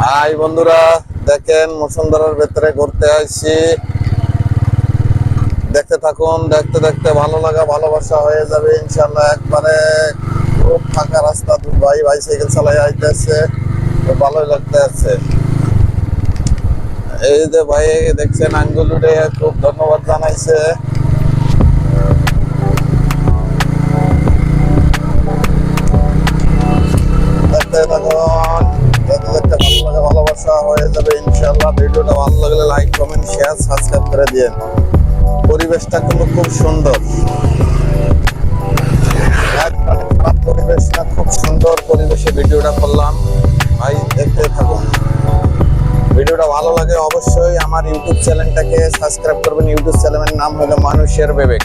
High বন্ধুরা, দেখেন মুসুন্দরের ভেতরে ঘুরতে আসছি দেখতে থাকুন, দেখতে দেখতে ভালো লাগা, ভালোবাসা হয়ে যাবে ইনশাল্লাহ একবারে। খুব ফাঁকা রাস্তা ভাই বাইসাইকেল চালাই আইতেছে ভালোই লাগতে আছে। এই যে ভাই, দেখছেন আঙ্গুল উঠে খুব ধন্যবাদ জানাইছে। লাগে হয়ে যাবে ইনশাল্লাহ ভিডিওটা ভালো লাগলে লাইক কমেন্ট শেয়ার সাবস্ক্রাইব করে দিন পরিবেশটা কিন্তু খুব সুন্দর। একবারে খারাপ পরিবেশ না খুব সুন্দর পরিবেশে ভিডিওটা করলাম। ভাই, দেখতে থাকুন। ভিডিওটা ভালো লাগে অবশ্যই আমার ইউটিউব চ্যানেলটাকে সাবস্ক্রাইব করবেন। ইউটিউব চ্যানেলের নাম হলো মানুষের বিবেক।